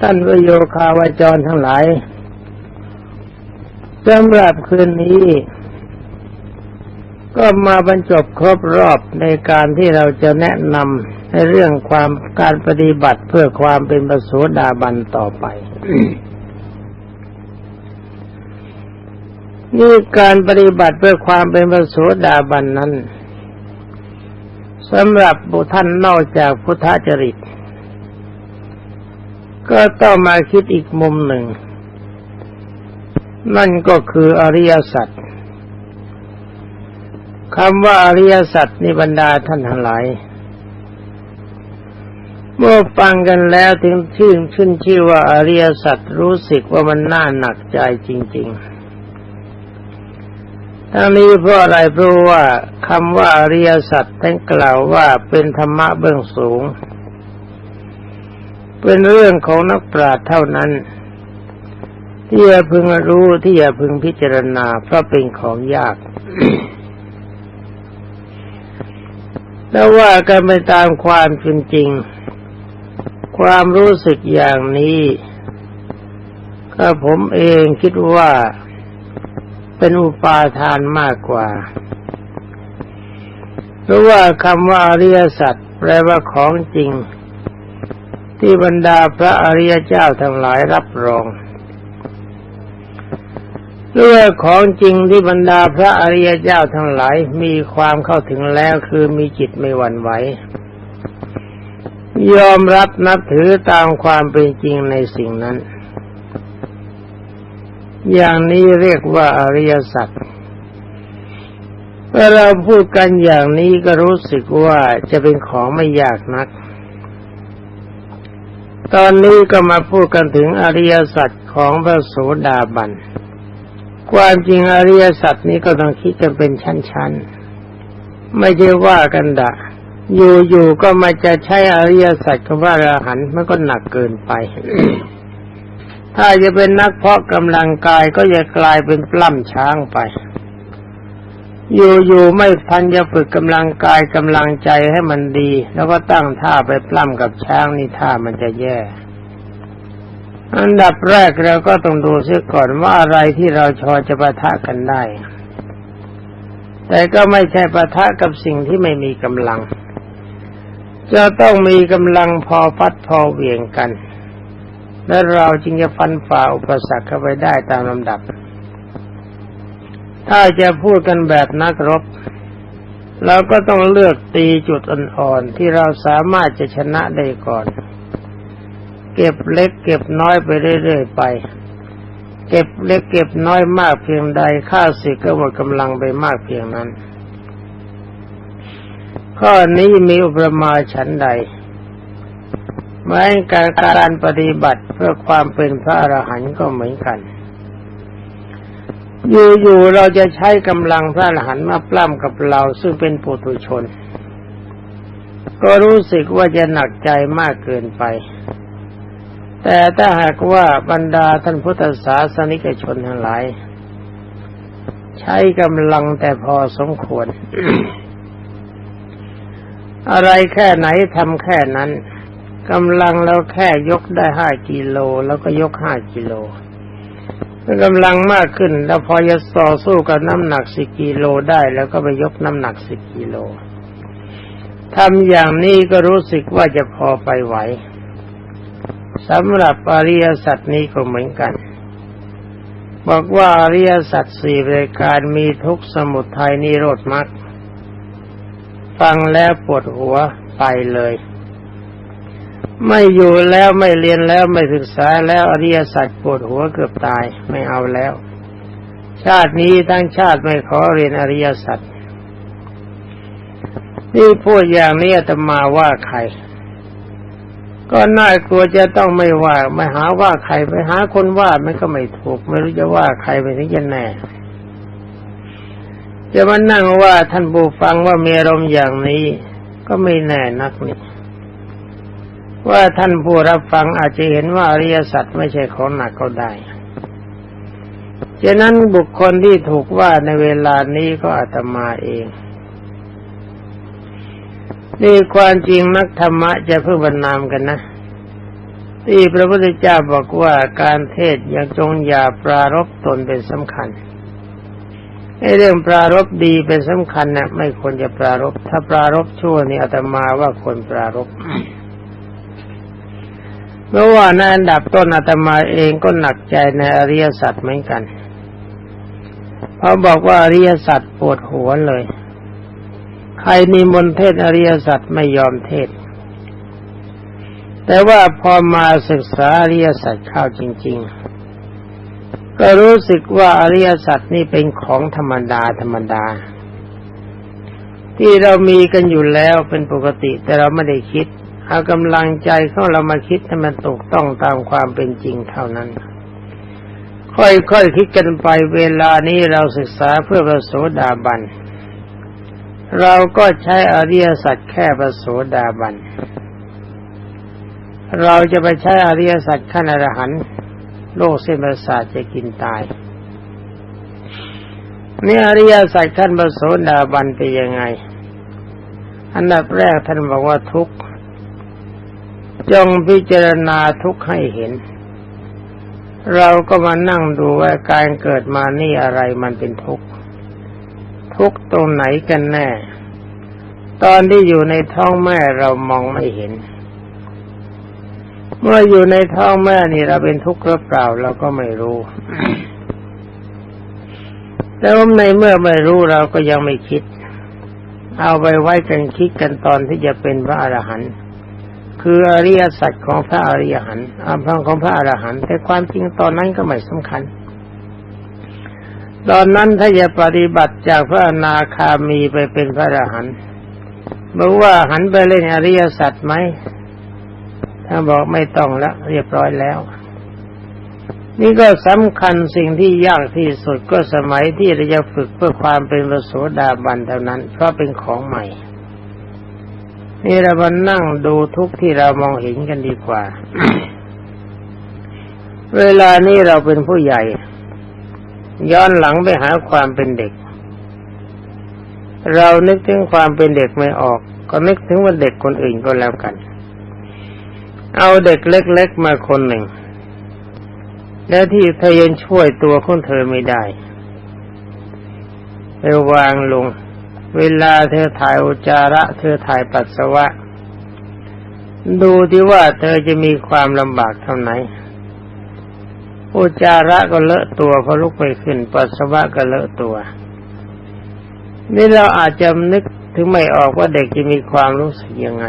ท่านประโยคาวาจรทั้งหลายสำหรับคืนนี้ ก็มาบรรจบครบรอบในการที่เราจะแนะนำในเรื่องความการปฏิบัติเพื่อความเป็นประโสดาบันต่อไปนี่การปฏิบัติเพื่อความเป็นประโสดาบันนั้นสำหรับบุท่านนอกจากพุทธจริต ก็ต้องมาคิดอีกมุมหนึ่ง นั่นก็คืออริยสัจคำว่าอริยสัจนิบรรดาท่านทั้งหลาย เมื่อฟังกันแล้วถึงชื่นชื่นชื่อว่าอริยสัจรู้สึกว่ามันน่าหนักใจจริง ๆ ทั้งนี้เพราะอะไรเพราะว่าคำว่าอริยสัจท่านกล่าวว่าเป็นธรรมะเบื้องสูง เป็นเรื่องของนักปราชญ์เท่านั้น ที่จะพึงรู้ที่จะพึงพิจารณาเพราะเป็นของยากแล้วว่ากันไปตามความเป็นจริง ความรู้สึกอย่างนี้ก็ผมเองคิดว่าเป็นอุปาทานมากกว่า เพราะว่าคำว่าอริยสัจแปลว่าของจริง ที่บรรดาพระอริยเจ้าทั้งหลายรับรองเรื่องของจริงที่บรรดาพระอริยเจ้าทั้งหลายมีความเข้าถึงแล้วคือมีจิตไม่หวั่นไหวยอมรับนับถือตามความเป็นจริงในสิ่งนั้น อย่างนี้เรียกว่าอริยสัจเมื่อเราพูดกันอย่างนี้ก็รู้สึกว่าจะเป็นของไม่ยากนัก ตอนนี้ก็มาพูดกันถึงอริยสัจของพระโสดาบัน ความจริงอริยสัจนี้ก็ต้องคิดกันเป็นชั้นๆ ไม่ใช่ว่ากันดะ อยู่ๆก็มาจะใช้อริยสัจคำว่าอรหันต์มันก็หนักเกินไป ถ้าจะเป็นนักเพาะกำลังกายก็จะกลายเป็นปล้ำช้างไป อยู่ๆไม่พันจะฝึกกำลังกายกำลังใจให้มันดี แล้วก็ตั้งท่าไปปล้ำกับช้างนี่ท่ามันจะแย่ อันดับแรกเราก็ต้องดูเสียก่อนว่าอะไรที่เราชอจะประทะกันได้ แต่ก็ไม่ใช่ประทะกับสิ่งที่ไม่มีกำลัง จะต้องมีกำลังพอพัดพอเหวี่ยงกัน และเราจึงจะฟันฝ่าอุปสรรคเข้าไปได้ตามลำดับ ถ้าจะพูดกันแบบนักรบ เราก็ต้องเลือกตีจุดอ่อนๆที่เราสามารถจะชนะได้ก่อน เก็บเล็กเก็บน้อยไปเรื่อยๆไป เก็บเล็กเก็บน้อยมากเพียงใดค่าศึกก็หมดกำลังไปมากเพียงนั้น ข้อนี้มีอุปมาฉันใดเมือการการปฏิบัติเพื่อความเป็นพระอรหันต์ก็เหมือนกัน อยู่ๆเราจะใช้กำลังพระอรหันต์มาปล้ำกับเราซึ่งเป็นปุถุชน ก็รู้สึกว่าจะหนักใจมากเกินไป แต่ถ้าหากว่าบรรดาท่านพุทธศาสนิกชนทั้งหลาย ใช้กำลังแต่พอสมควร อะไรแค่ไหนทำแค่นั้นกำลังเราแค่ยกได้ห้ากิโลแล้วก็ยกห้ากิโล กำลังมากขึ้น แล้วพอจะต่อสู้กับน้ำหนักสิกิโลได้ แล้วก็ไปยกน้ำหนักสิกิโลทำอย่างนี้ก็รู้สึกว่าจะพอไปไหวสำหรับอริยสัจนี้ก็เหมือนกัน บอกว่าอริยสัจสี่รายการมีทุกสมุทัยนิโรธมรรคฟังแล้วปวดหัวไปเลย ไม่อยู่แล้วไม่เรียนแล้วไม่ศึกษาแล้วอริยสัจปวดหัวเกือบตายไม่เอาแล้ว ชาตินี้ทั้งชาติไม่ขอเรียนอริยสัจนี่พูดอย่างนี้จะมาว่าใคร ก็น่ากลัวจะต้องไม่ว่าไม่หาว่าใครไปหาคนว่ามันก็ไม่ถูก ไม่รู้จะว่าใครไปถึงจะแน่จะมานั่งว่าท่านบูฟังว่ามีอารมณ์อย่างนี้ ก็ไม่แน่นักนี่ ว่าท่านผู้รับฟังอาจจะเห็นว่าอริยสัจไม่ใช่ของหนักก็ได้ฉะนั้นบุคคลที่ถูกว่าในเวลานี้ก็อาตมาเอง นี่ความจริงนักธรรมะจะเพื่อบรรนามกันนะ ที่พระพุทธเจ้าบอกว่าการเทศยังจงอย่าปรารบตนเป็นสำคัญไอ้เรื่องปรารบดีเป็นสำคัญนะไม่ควรจะปรารบถ้าปรารบชั่วนี่อาตมาว่าควรปรารบ เพราะว่าในอันดับต้นอาตมาเองก็หนักใจในอริยสัจเหมือนกันเพราะบอกว่าอริยสัจปวดหัวเลย ใครนิมนต์เทศอริยสัจไม่ยอมเทศ แต่ว่าพอมาศึกษาอริยสัจเข้าจริง ๆ ก็รู้สึกว่าอริยสัจนี่เป็นของธรรมดาธรรมดา ที่เรามีกันอยู่แล้วเป็นปกติแต่เราไม่ได้คิด เอากำลังใจของเรามาคิดให้มันถูกต้องตามความเป็นจริงเท่านั้น ค่อยๆคคิดกันไปเวลานี้เราศึกษาเพื่อประโสดาบัน เราก็ใช้อริยสัจแค่ประโสดาบัน เราจะไปใช้อริยสัจขั้นอรหันต์โลกเส้นประสาทจะกินตายนี่อริยสัจขั้นประโสดาบันเป็นยังไง อันดับแรกท่านบอกว่าทุกข์ จงพิจารณาทุกข์ให้เห็น เราก็มานั่งดูว่าการเกิดมานี่อะไรมันเป็นทุกข์ทุกข์ตรงไหนกันแน่ ตอนที่อยู่ในท้องแม่เรามองไม่เห็น เมื่ออยู่ในท้องแม่นี่เราเป็นทุกข์หรือเปล่าเราก็ไม่รู้แต่ว่าในเมื่อไม่รู้เราก็ยังไม่คิด เอาไปไว้กันคิดกันตอนที่จะเป็นพระอรหันต์ คืออริยสัจของพระอริยหันต์อภังของพระอรหันต์แต่ความจริงตอนนั้นก็ไม่สำคัญ ตอนนั้นถ้าจะปฏิบัติจากพระอนาคามีไปเป็นพระอรหันต์บอกว่าหันไปเล่นอริยสัจไหมถ้านบอกไม่ต้องแล้วเรียบร้อยแล้วนี่ก็สำคัญสิ่งที่ยากที่สุดก็สมัยที่เราจะฝึกเพื่อความเป็นพระโสดาบันเท่านั้น เพราะเป็นของใหม่ นี่เรามานั่งดูทุกที่เรามองเห็นกันดีกว่า เวลานี้เราเป็นผู้ใหญ่ ย้อนหลังไปหาความเป็นเด็ก เรานึกถึงความเป็นเด็กไม่ออก ก็นึกถึงว่าเด็กคนอื่นก็แล้วกัน เอาเด็กเล็กๆมาคนหนึ่ง แล้วที่เธอยังช่วยตัวของเธอไม่ได้ไปวางลง เวลาเธอถ่ายอุจาระ เธอถ่ายปัสสาวะ ดูที่ว่าเธอจะมีความลำบากเท่าไหนอุจาระก็เลอะตัวพอลุกไปขึ้น ปัสสาวะก็เลอะตัว นี่เราอาจจะนึกถึงไม่ออกว่าเด็กจะมีความรู้สึกยังไง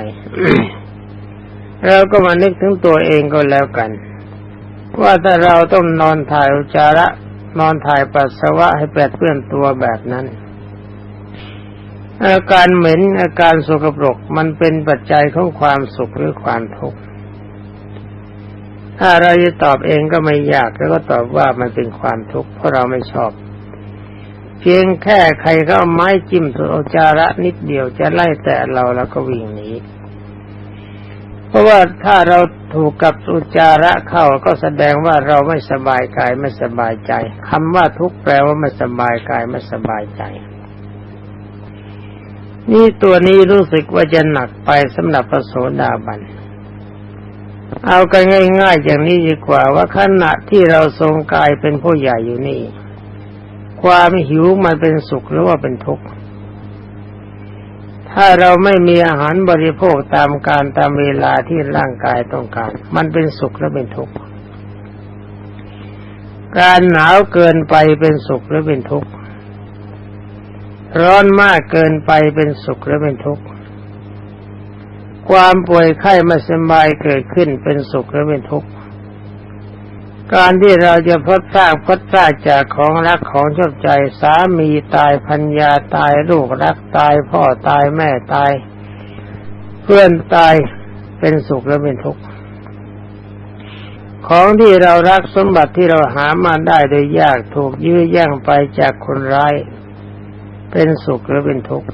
เราก็มานึกถึงตัวเองก็แล้วกัน ว่าถ้าเราต้องนอนถ่ายอุจจาระ นอนถ่ายปัสสาวะให้แปดเปื้อนตัวแบบนั้น อาการเหม็นอาการสกปรกมันเป็นปัจจัยของความสุขหรือความทุกข์ถ้าเราจะตอบเองก็ไม่ยากแล้วก็ตอบว่ามันเป็นความทุกข์เพราะเราไม่ชอบ เพียงแค่ใครก็เอาไม้จิ้มตัวจาระนิดเดียวจะไล่แต่เราแล้วก็วิ่งหนีเพราะว่าถ้าเราถูกกับอุจาระเข้าก็แสดงว่าเราไม่สบายกายไม่สบายใจคำว่าทุกข์แปลว่าไม่สบายกายไม่สบายใจ นี่ตัวนี้รู้สึกว่าจะหนักไปสำหรับพระโสดาบัน เอากันง่ายๆอย่างนี้ดีกว่าว่าขณะที่เราทรงกายเป็นผู้ใหญ่อยู่นี่ ความหิวมันเป็นสุขหรือว่าเป็นทุกข์ ถ้าเราไม่มีอาหารบริโภคตามการตามเวลาที่ร่างกายต้องการ มันเป็นสุขหรือเป็นทุกข์ การหนาวเกินไปเป็นสุขหรือเป็นทุกข์ ร้อนมากเกินไปเป็นสุขหรือเป็นทุกข์ ความป่วยไข้ไม่สบายเกิดขึ้นเป็นสุขหรือเป็นทุกข์ การที่เราจะพดพรากพดพรากจากของรักของชอบใจสามีตายพัญญาตายลูกรักตายพ่อตายแม่ตาย เพื่อนตายเป็นสุขหรือเป็นทุกข์ของที่เรารักสมบัติที่เราหามาได้โดยยากถูกยื้อแย่งไปจากคนร้าย เป็นสุขหรือเป็นทุกข์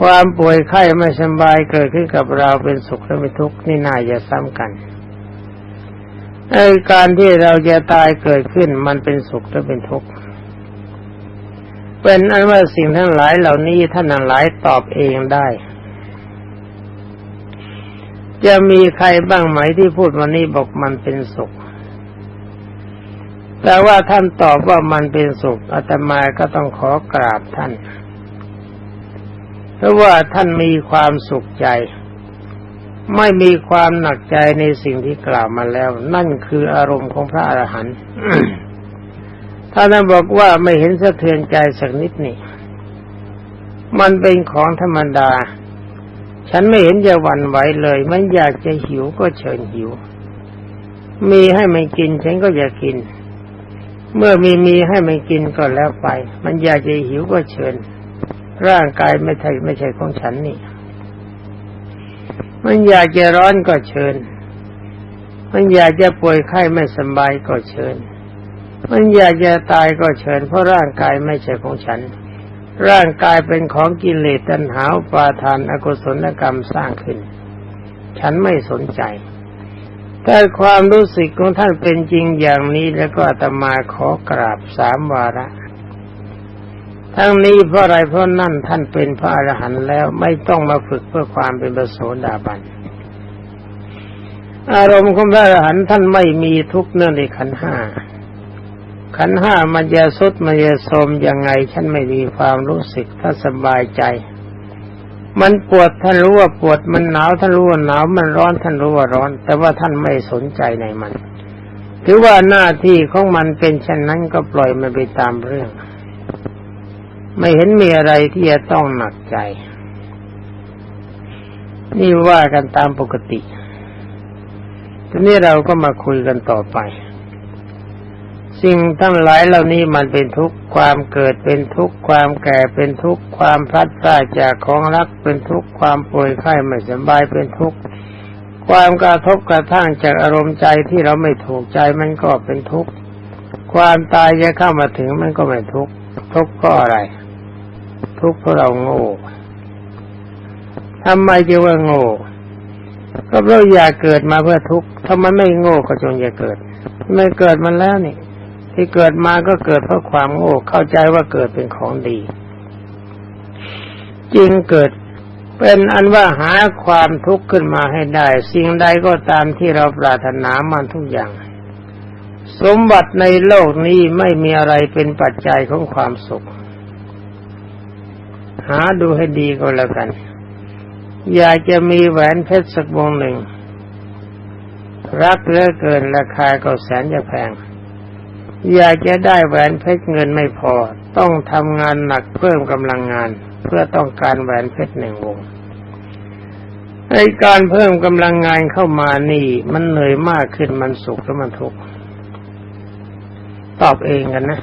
ความป่วยไข้ไม่สบายเกิดขึ้นกับเราเป็นสุขหรือเป็นทุกข์นี่น่าจะซ้ำกันไอ้การที่เราจะตายเกิดขึ้นมันเป็นสุขหรือเป็นทุกข์เป็นอันว่าสิ่งทั้งหลายเหล่านี้ท่านทั้งหลายตอบเองได้ จะมีใครบ้างไหมที่พูดวันนี้บอกมันเป็นสุข แต่ว่าท่านตอบว่ามันเป็นสุขอาตมาก็ต้องขอกราบท่าน เพราะว่าท่านมีความสุขใจ ไม่มีความหนักใจในสิ่งที่กล่าวมาแล้ว นั่นคืออารมณ์ของพระอรหันต์ท่านบอกว่าไม่เห็นสะเทือนใจสักนิดนี่มันเป็นของธรรมดา ฉันไม่เห็นจะหวั่นไหวเลย มันอยากจะหิวก็เชิญหิว มีให้มันกินฉันก็อยากกิน เมื่อมีมีให้มันกินก็แล้วไป มันอยากจะหิวก็เชิญ ร่างกายไม่ใช่ไม่ใช่ของฉันนี่ มันอยากจะร้อนก็เชิญ มันอยากจะป่วยไข้ไม่สบายก็เชิญ มันอยากจะตายก็เชิญ เพราะร่างกายไม่ใช่ของฉัน ร่างกายเป็นของกิเลสตัณหาปาทานอกุศลกรรมสร้างขึ้น ฉันไม่สนใจ แต่ความรู้สึกของท่านเป็นจริงอย่างนี้แล้วก็อาตมาขอกราบสามวาระทั้งนี้เพราะอะไรเพราะนั่นท่านเป็นพระอรหันต์แล้วไม่ต้องมาฝึกเพื่อความเป็นประโสดาบัน อารมณ์ของพระอรหันต์ท่านไม่มีทุกข์เนื่องในขันห้าขันห้ามันจะสุดมันจะโทมยังไง ฉันไม่มีความรู้สึกถ้าสบายใจ มันปวดท่านรู้ว่าปวดมันหนาวท่านรู้ว่าหนาวมันร้อนท่านรู้ว่าร้อน แต่ว่าท่านไม่สนใจในมัน ถือว่าหน้าที่ของมันเป็นเช่นนั้นก็ปล่อยมันไปตามเรื่อง ไม่เห็นมีอะไรที่จะต้องหนักใจ นี่ว่ากันตามปกติทีนี้เราก็มาคุยกันต่อไป สิ่งทั้งหลายเหล่านี้มันเป็นทุกข์ความเกิดเป็นทุกข์ความแก่เป็นทุกข์ความพลัดพรากจากของรักเป็นทุกข์ความป่วยไข้ไม่สบายเป็นทุกข์ความกระทบกระทั่งจากอารมณ์ใจที่เราไม่ถูกใจมันก็เป็นทุกข์ความตายจะเข้ามาถึงมันก็ไม่ทุกข์ทุกข์ก็อะไร ทุกข์เพราะเราโง่ทำไมจึงว่าโง่ก็เพราะอยากเกิดมาเพื่อทุกข์ถ้ามันไม่โง่ก็จงอย่าเกิด ไม่เกิดมันแล้วนี่ ที่เกิดมาก็เกิดเพราะความโง่เข้าใจว่าเกิดเป็นของดี จริงเกิดเป็นอันว่าหาความทุกข์ขึ้นมาให้ได้ สิ่งใดก็ตามที่เราปรารถนามันทุกอย่าง สมบัติในโลกนี้ไม่มีอะไรเป็นปัจจัยของความสุข หาดูให้ดีก็แล้วกัน อยากจะมีแหวนเพชรสักวงหนึ่ง รักเหลือเกินราคาก็แสนจะแพง อยากจะได้แหวนเพชรเงินไม่พอ ต้องทำงานหนักเพิ่มกำลังงาน เพื่อต้องการแหวนเพชรหนึ่งวงในการเพิ่มกำลังงานเข้ามานี่ มันเหนื่อยมากขึ้นมันสุขหรือมันทุกข์ตอบเองกันนะ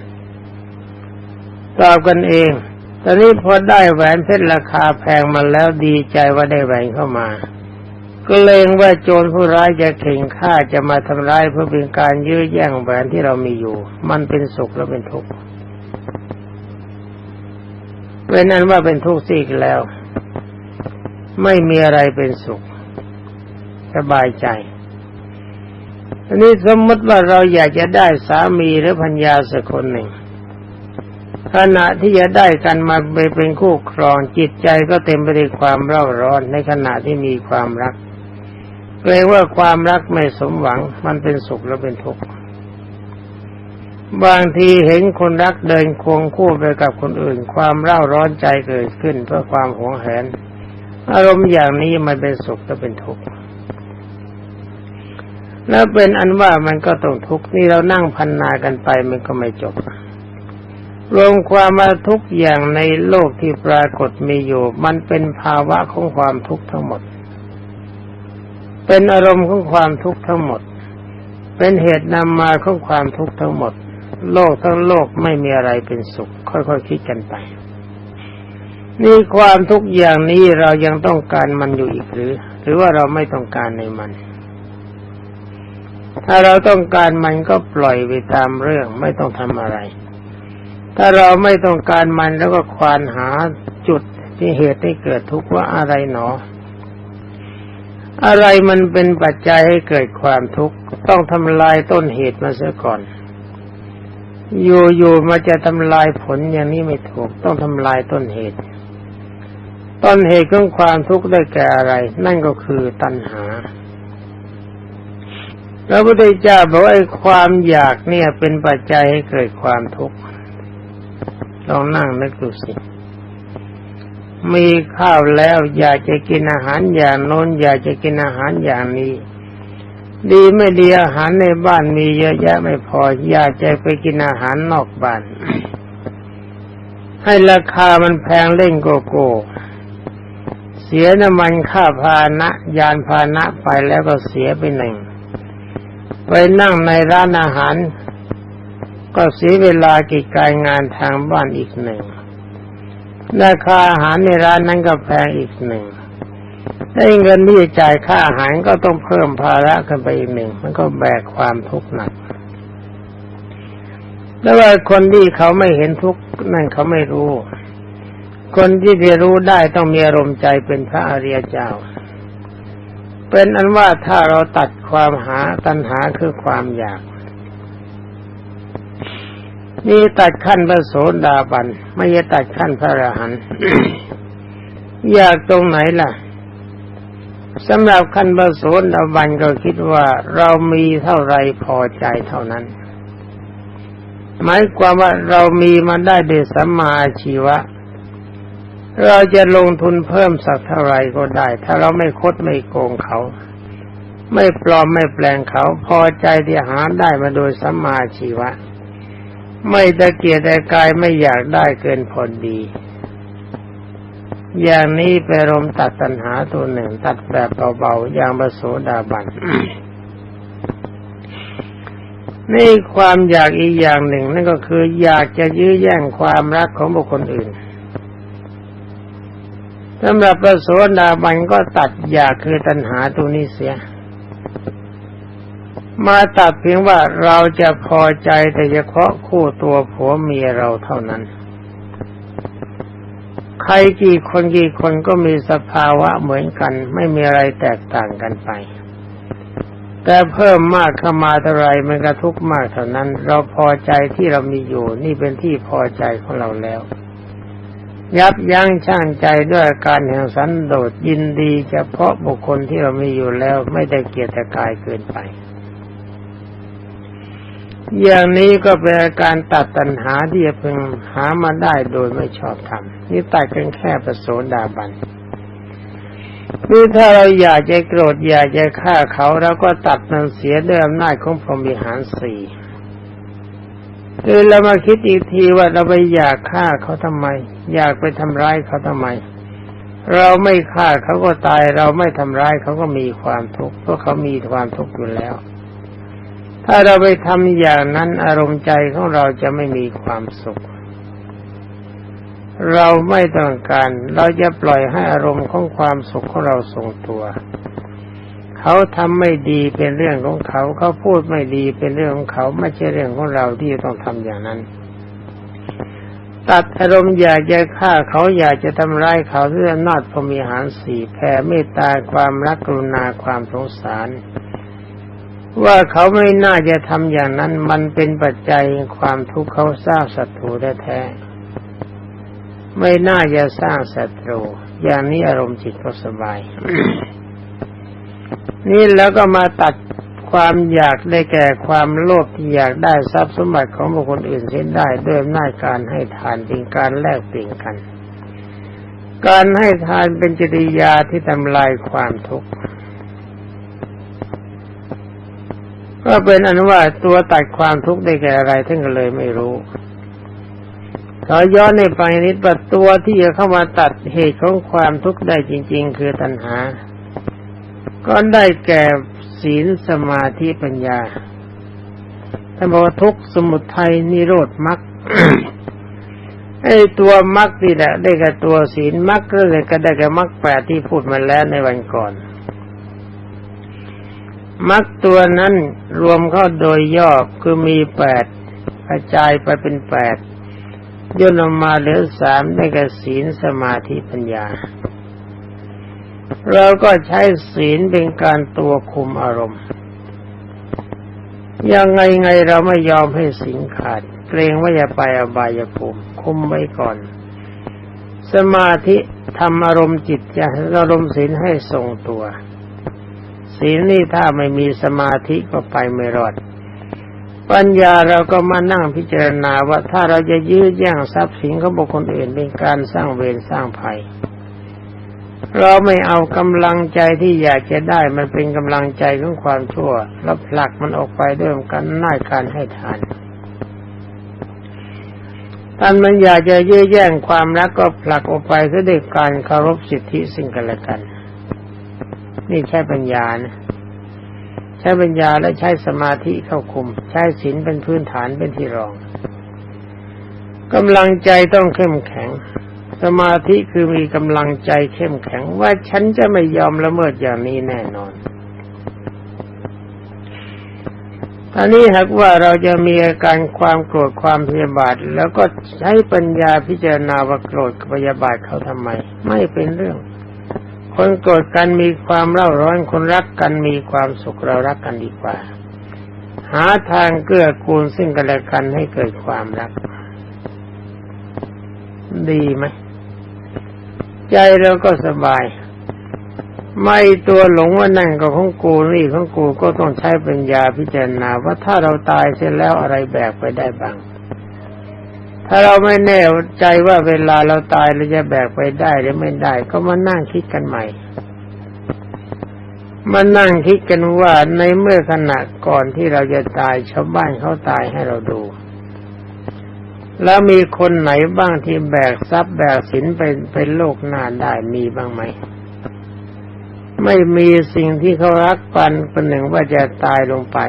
ตอบกันเอง ตอนนี้พอได้แหวนเพชรราคาแพงมาแล้วดีใจว่าได้แหวนเข้ามา ก็เลงว่าโจรผู้ร้ายจะเข่งฆ่าจะมาทำร้ายเพื่อเป็นการยื้อแย่งแหวนที่เรามีอยู่ มันเป็นสุขแล้วเป็นทุกข์เป็นนั้นว่าเป็นทุกข์สิกแล้ว ไม่มีอะไรเป็นสุข สบายใจอันนี้สมมติว่าเราอยากจะได้สามีหรือพัญญาสักคนหนึ่ง ขณะที่จะได้กันมาไปเป็นคู่ครองจิตใจก็เต็มไปด้วยความเร่าร้อนในขณะที่มีความรัก เกรงว่าความรักไม่สมหวังมันเป็นสุขแล้วเป็นทุกข์บางทีเห็นคนรักเดินควงคู่ไปกับคนอื่น ความเร่าร้อนใจเกิดขึ้นเพราะความหวงแหน อารมณ์อย่างนี้มันเป็นสุขแล้วเป็นทุกข์แล้วเป็นอันว่ามันก็ต้องทุกข์นี่เรานั่งพันนากันไปมันก็ไม่จบ รวมความมาทุกอย่างในโลกที่ปรากฏมีอยู่ มันเป็นภาวะของความทุกข์ทั้งหมด เป็นอารมณ์ของความทุกข์ทั้งหมด เป็นเหตุนำมาของความทุกข์ทั้งหมด โลกทั้งโลกไม่มีอะไรเป็นสุข ค่อยๆคคิดกันไป นี่ความทุกอย่างนี้เรายังต้องการมันอยู่อีกหรือ หรือว่าเราไม่ต้องการในมัน ถ้าเราต้องการมันก็ปล่อยไปตามเรื่องไม่ต้องทำอะไร ถ้าเราไม่ต้องการมันแล้วก็ควานหาจุดที่เหตุให้เกิดทุกข์ว่าอะไรหนอ อะไรมันเป็นปัจจัยให้เกิดความทุกข์ต้องทำลายต้นเหตุมาเสียก่อน อยู่ๆมาจะทำลายผลอย่างนี้ไม่ถูก ต้องทำลายต้นเหตุ ต้นเหตุของความทุกข์ได้แก่อะไร นั่นก็คือตัณหาพระพุทธเจ้าบอกไอ้ความอยากเนี่ยเป็นปัจจัยให้เกิดความทุกข์ลองนั่งนึกดูสิ มีข้าวแล้ว อยากจะกินอาหารอย่างโน้น อยากจะกินอาหารอย่างนี้ ดีไม่ดีอาหารในบ้านมีเยอะแยะไม่พอ อยากจะไปกินอาหารนอกบ้าน ให้ราคามันแพงเล่นโกโก้ เสียน้ำมันค่าพาหนะ ยานพาหนะไปแล้วก็เสียไปหนึ่ง ไปนั่งในร้านอาหาร ก็เสียเวลากิจการงานทางบ้านอีกหนึ่ง ราคาอาหารในร้านนั้นก็แพงอีกหนึ่งได้เงินที่จ่ายค่าอาหารก็ต้องเพิ่มภาระกันไปอีกหนึ่ง มันก็แบกความทุกข์หนักแล้วว่าคนที่เขาไม่เห็นทุกข์นั่นเขาไม่รู้ คนที่จะรู้ได้ต้องมีอารมณ์ใจเป็นพระอริยเจ้า เป็นอันว่าถ้าเราตัดความหาตัณหาคือความอยาก นี่ตัดขั้นพระโสดาบัน ไม่ใช่ตัดขั้นพระอรหันต์อยากตรงไหนล่ะสำหรับขั้นพระโสดาบันก็คิดว่าเรามีเท่าไรพอใจเท่านั้น หมายความว่าเรามีมาได้โดยสัมมาอาชีวะ เราจะลงทุนเพิ่มสักเท่าไรก็ได้ ถ้าเราไม่คดไม่โกงเขา ไม่ปลอมไม่แปลงเขา พอใจที่หาได้มาโดยสัมมาชีวะ ไม่ตะเกียกแต่กายไม่อยากได้เกินพอดี อย่างนี้ไปรมตัดตัณหาตัวหนึ่ง ตัดแบบเบาๆอย่างบโสดาบันนี่ความอยากอีกอย่างหนึ่ง นั่นก็คืออยากจะยื้อแย่งความรักของบุคคลอื่นสำหรับพระโสดาบันก็ตัดอยากคือตัณหาตัวนี้เสีย มาตัดเพียงว่าเราจะพอใจแต่เฉพาะคู่ตัวผัวเมียเราเท่านั้น ใครกี่คนกี่คนก็มีสภาวะเหมือนกัน ไม่มีอะไรแตกต่างกันไป แต่เพิ่มมากเข้ามาเท่าไรมันกระทุกมากเท่านั้น เราพอใจที่เรามีอยู่ นี่เป็นที่พอใจของเราแล้ว ยับยั้งชั่งใจด้วยการแห่งสันโดษยินดี เฉพาะบุคคลที่เรามีอยู่แล้วไม่ได้เกียรติกายเกินไป อย่างนี้ก็เป็นการตัดตัณหาที่จะพึงหามาได้โดยไม่ชอบทำนี่ตัดกันแค่ประโสดาบันคือถ้าเราอยากจะโกรธอยากจะฆ่าเขาเราก็ตัดมันเสียด้วยอำนาจของพรหมิหารสี่คือเรามาคิดอีกทีว่าเราไปอยากฆ่าเขาทำไม อยากไปทำร้ายเขาทำไม เราไม่ฆ่าเขาก็ตาย เราไม่ทำร้ายเขาก็มีความทุกข์เพราะเขามีความทุกข์อยู่แล้ว ถ้าเราไปทำอย่างนั้นอารมณ์ใจของเราจะไม่มีความสุข เราไม่ต้องการ เราจะปล่อยให้อารมณ์ของความสุขของเราทรงตัว เขาทำไม่ดีเป็นเรื่องของเขา เขาพูดไม่ดีเป็นเรื่องของเขา ไม่ใช่เรื่องของเราที่ต้องทำอย่างนั้นตัดอารมณ์อยากจะฆ่าเขาอยากจะทำร้ายเขาด้วยอำนาจพรมีหารสี่แผ่เมตตาความรักกรุณาความสงสาร ว่าเขาไม่น่าจะทำอย่างนั้นมันเป็นปัจจัยความทุกข์เขาสร้างศัตรูแท้ๆไม่น่าจะสร้างศัตรู อย่างนี้อารมณ์จิตก็สบาย นี่แล้วก็มาตัดความอยากได้แก่ความโลภที่อยากได้ทรัพย์สมบัติของบุคคลอื่นเส้นได้ด้วยอำนาจการให้ทานเป็นการแลกเปลี่ยนกัน การให้ทานเป็นจริยาที่ทำลายความทุกข์ ก็เป็นอนุว่าตัวตัดความทุกข์ได้แก่อะไรท่านก็เลยไม่รู้ขอย้อนในไปนิดว่าตัวที่จะเข้ามาตัดเหตุของความทุกข์ได้จริง ๆ คือตัณหา ก็ได้แก่ศีลสมาธิปัญญาท่านบอกว่าทุกสมุทัยนิโรธมรรคไอ้ตัวมรรคนี่แหละได้แกับตัวศีลมรรคก็เลยก็ได้แกับมรรคแปดที่พูดมาแล้วในวันก่อน มรรคตัวนั้นรวมเข้าโดยย่อคือมีแปดกระจายไปเป็นแปดย่นออกมาเหลือสามได้กับศีลสมาธิปัญญา เราก็ใช้ศีลเป็นการตัวคุมอารมณ์ ยังไงไงเราไม่ยอมให้สิงขาด เกรงว่าจะไปอบายภูมิคุมไว้ก่อน สมาธิทำอารมณ์จิตจะอารมณ์ศีลให้ทรงตัว ศีลนี่ถ้าไม่มีสมาธิก็ไปไม่รอด ปัญญาเราก็มานั่งพิจารณาว่าถ้าเราจะยื้อแย่งทรัพย์สินของบุคคลอื่นเป็นการสร้างเวรสร้างภัย เราไม่เอากำลังใจที่อยากจะได้มันเป็นกำลังใจของความชั่วแล้วผลักมันออกไปด้วยกันน่ายการให้ทานท่านมันอยากจะยื้อแย่งความรักก็ผลักออกไปด้วยการเคารพสิทธิสิ่งกันและกัน นี่ใช่ปัญญานะใช้ปัญญาและใช้สมาธิเข้าคุม ใช้ศีลเป็นพื้นฐานเป็นที่รองกำลังใจต้องเข้มแข็ง สมาธิคือมีกำลังใจเข้มแข็งว่าฉันจะไม่ยอมละเมิดอย่างนี้แน่นอนตอนนี้หากว่าเราจะมีอาการความโกรธความพยาบาท แล้วก็ใช้ปัญญาพิจารณาว่าโกรธพยาบาทเขาทำไม ไม่เป็นเรื่อง คนโกรธกันมีความเร่าร้อนคนรักกันมีความสุขเรารักกันดีกว่า หาทางเกื้อกูลซึ่งกันและกันให้เกิดความรัก ดีไหมใจเราก็สบาย ไม่ตัวหลงว่านั่นก็ของกูนี่ของกูก็ต้องใช้ปัญญาพิจารณาว่าถ้าเราตายเสร็จแล้วอะไรแบกไปได้บ้าง ถ้าเราไม่แน่ใจว่าเวลาเราตายเราจะแบกไปได้หรือไม่ได้ ก็มานั่งคิดกันใหม่มานั่งคิดกันว่าในเมื่อขณะก่อนที่เราจะตายชาวบ้านเขาตายให้เราดู แล้วมีคนไหนบ้างที่แบกทรัพย์แบกสินไปเป็นโลกหน้าได้มีบ้างไหม ไม่มีสิ่งที่เขารักปันคนหนึ่งว่าจะตายลงไป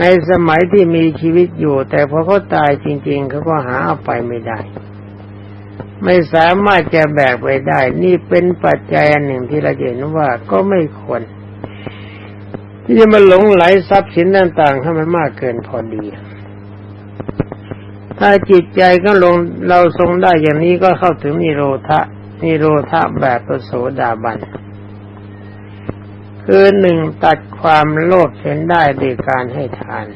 ในสมัยที่มีชีวิตอยู่ แต่พอเขาตายจริง ๆ เขาก็หาเอาไปไม่ได้ ไม่สามารถจะแบกไปได้ นี่เป็นปัจจัยอันหนึ่งที่เราเห็นว่าก็ไม่ควร ที่จะมาหลงไหลทรัพย์สินต่างๆให้มันมากเกินพอดี ถ้าจิตใจก็ลงเราทรงได้อย่างนี้ก็เข้าถึงนิโรธะนิโรธะแบบประโสดาบัน คือหนึ่งตัดความโลภเส้นได้โดยการให้ทาน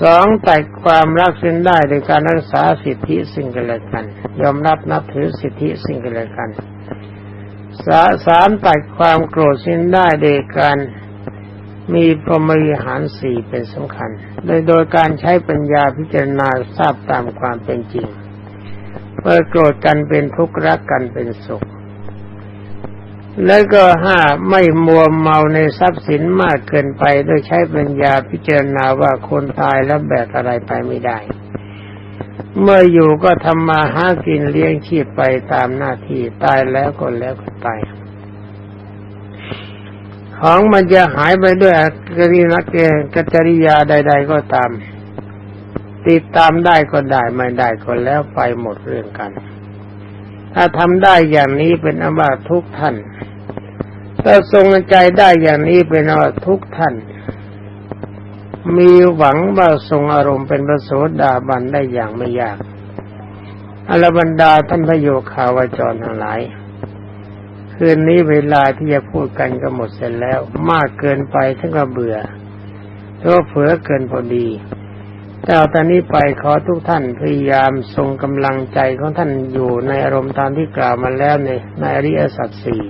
สองตัดความรักเส้นได้โดยการรักษาสิทธิสิ่งกันและกัน ยอมรับนับถือสิทธิสิ่งกันและกันสาสามตัดความโกรธเส้นได้โดยการมีพรหมวิหารสี่เป็นสำคัญ โดยโดยการใช้ปัญญาพิจารณาทราบตามความเป็นจริงเมื่อโกรธกันเป็นทุกข์รักกันเป็นสุข แล้วก็ห้าไม่มัวเมาในทรัพย์สินมากเกินไปโดยใช้ปัญญาพิจารณาว่าคนตายแล้วแบกอะไรไปไม่ได้ เมื่ออยู่ก็ทำมาหากินเลี้ยงชีพไปตามหน้าที่ตายแล้วก็แล้วก็ไป ของมันจะหายไปด้วยกรินักเกกัจริยาใด ๆ ก็ตาม ติดตามได้ก็ได้ไม่ได้ก็แล้วไปหมดเรื่องกัน ถ้าทำได้อย่างนี้เป็นอว่าทุกท่าน ถ้าทรงใจได้อย่างนี้เป็นว่าทุกท่าน มีหวังว่าทรงอารมณ์เป็นพระโสดาบันได้อย่างไม่ยากอรบรรดาท่านพระโยคาวาจรทั้งหลาย คืนนี้เวลาที่จะพูดกันก็หมดเสร็จแล้ว มากเกินไปทั้งก็เบื่อตัวเผือเกินพอดีแต่ตอนนี้ไปขอทุกท่านพยายามทรงกำลังใจของท่านอยู่ในอารมณ์ตามที่กล่าวมาแล้วในในอริยสัจสี่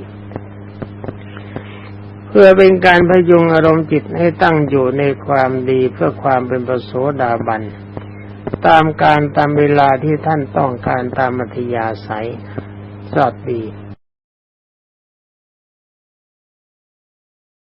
เพื่อเป็นการพยุงอารมณ์จิตให้ตั้งอยู่ในความดีเพื่อความเป็นประโสดาบัน ตามการตามเวลาที่ท่านต้องการตามมัธยาศัยสวัสดี